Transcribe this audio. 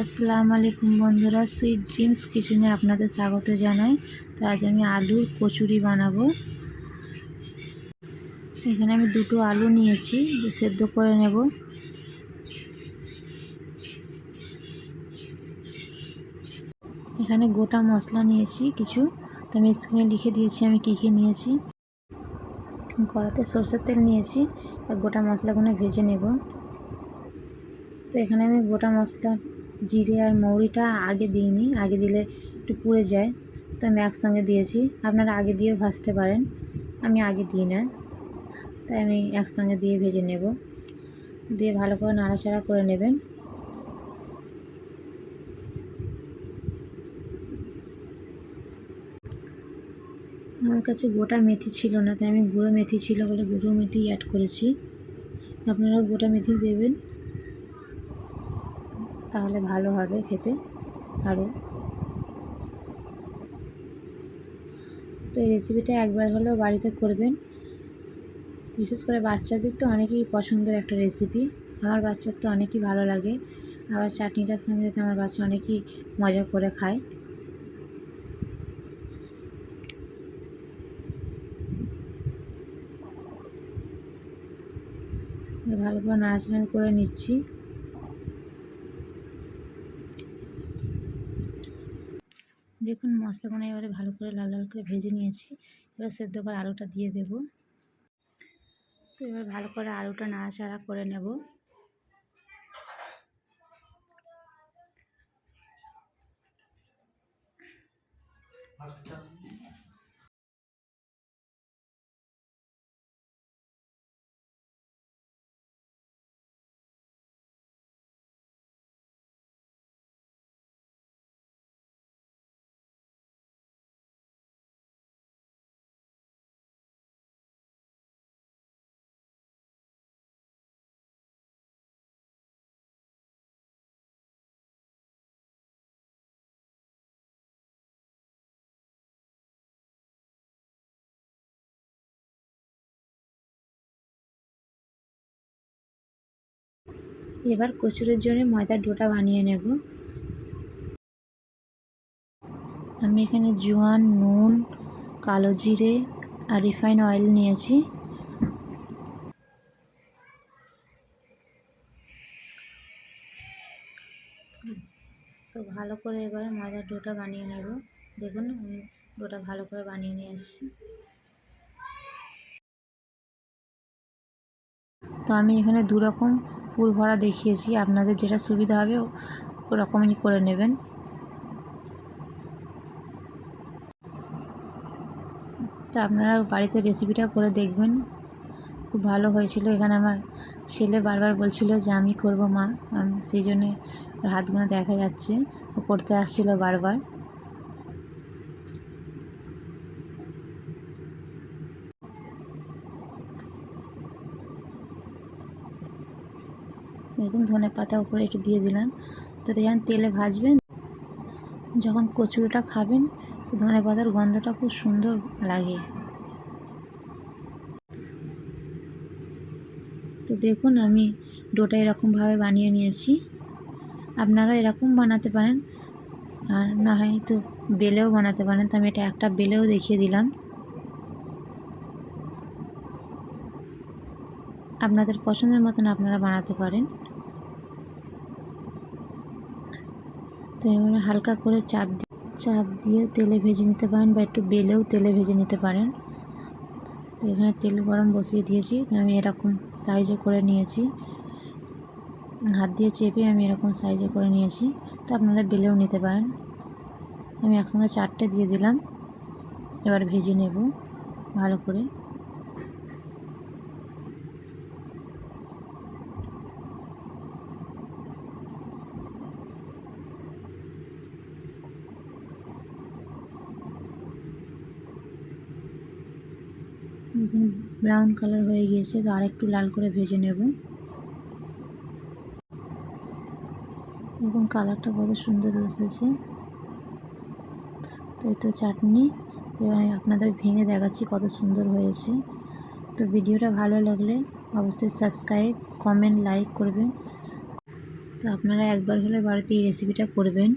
আসসালামু আলাইকুম বন্ধুরা সুইট ড্রিমস কিচেনে আপনাদের স্বাগত জানাই। তো আজ আমি আলুর কচুরি বানাবো। এখানে আমি দুটো আলু নিয়েছি, সেদ্ধ করে নেব। এখানে গোটা মশলা নিয়েছি কিছু। তো আমি স্ক্রিনে লিখে দিয়েছি আমি কী কী নিয়েছি। কড়াতে সরষের তেল নিয়েছি, আর গোটা মশলাগুলো ভেজে নেব। তো এখানে আমি গোটা মশলা, জিরে আর মৌরিটা আগে দিইনি, আগে দিলে একটু পুড়ে যায়। তো আমি একসঙ্গে দিয়েছি, আপনারা আগে দিয়েও ভাজতে পারেন, আমি আগে দিই না। তাই আমি একসঙ্গে দিয়ে ভেজে নেব। দিয়ে ভালো করে নাড়াচাড়া করে নেবেন। আমার কাছে গোটা মেথি ছিল না, তাই আমি গুঁড়ো মেথি ছিল বলে গুঁড়ো মেথি অ্যাড করেছি। আপনারা গোটা মেথি দেবেন। তাহলে ভালো হবে খেতে আরও। তো এই রেসিপিটা একবার হলেও বাড়িতে করবেন। বিশেষ করে বাচ্চাদের তো অনেকেই পছন্দের একটা রেসিপি আমার বাচ্চার তো অনেকই ভালো লাগে। আবার চাটনিটার সঙ্গে তো আমার বাচ্চা অনেকই মজা করে খায়। ভালো করে নাড়াচাড়া করে নিচ্ছি। দেখুন মশলাগুলো এবারে ভালো করে লাল লাল করে ভেজে নিয়েছি। এবার সেদ্ধ করে আলুটা দিয়ে দেব। তো এবার ভালো করে আলুটা নাড়াচাড়া করে নেব। এবার কচুরের জন্য ময়দার ডোটা বানিয়ে নেব। আমি এখানে জোয়ান, নুন, কালো জিরে আর রিফাইন অয়েল নিয়েছি। তো ভালো করে এবার ময়দার ডোটা বানিয়ে নেব। দেখুন, আমি ডোটা ভালো করে বানিয়ে নিয়ে আসছি তো আমি এখানে দু রকম পুর ভরা দেখিয়েছি, আপনাদের যেটা সুবিধা হবে, ওরকমই করে নেবেন। তো আপনারা বাড়িতে রেসিপিটা করে দেখবেন। খুব ভালো হয়েছিল। এখানে আমার ছেলে বারবার বলছিল যে, আমি করব মা। সেই জন্যে হাতগুলো দেখা যাচ্ছে। ও করতে আসছিল বারবার। দেখুন ধনে পাতা উপরে একটু দিয়ে দিলাম। তো এটা যখন তেলে ভাজবেন, যখন কচুরিটা খাবেন, তো ধনে পাতার গন্ধটা খুব সুন্দর লাগে। তো দেখুন, আমি ডোটা এরকমভাবে বানিয়ে নিয়েছি। আপনারা এরকম বানাতে পারেন, আর না হয় তো বেলেও বানাতে পারেন। তো আমি এটা একটা বেলেও দেখিয়ে দিলাম। আপনাদের পছন্দের মতন আপনারা বানাতে পারেন। তো এবারে হালকা করে চাপ দিয়ে চাপ দিয়ে তেলে ভেজে নিতে পারেন বা একটু বেলেও তেলে ভেজে নিতে পারেন। তো এখানে তেল গরম বসিয়ে দিয়েছি, আমি এরকম সাইজে করে নিয়েছি। হাত দিয়ে চেপে আমি এরকম সাইজে করে নিয়েছি, তো আপনারা বেলেও নিতে পারেন। আমি একসঙ্গে চারটে দিয়ে দিলাম, এবার ভেজে নেব ভালো করে। দেখুন ব্রাউন কালার হয়ে গিয়েছে, তো আরেকটু লাল করে ভেজে নেব। দেখুন কালারটা কত সুন্দর এসেছে। তো এই তো চাটনি, তো আমি আপনাদের ভেঙে দেখাচ্ছি কত সুন্দর হয়েছে। তো ভিডিওটা ভালো লাগলে অবশ্যই সাবস্ক্রাইব কমেন্ট লাইক করবেন। তো তো আপনারা একবার হলে বাড়িতে এই রেসিপিটা করবেন।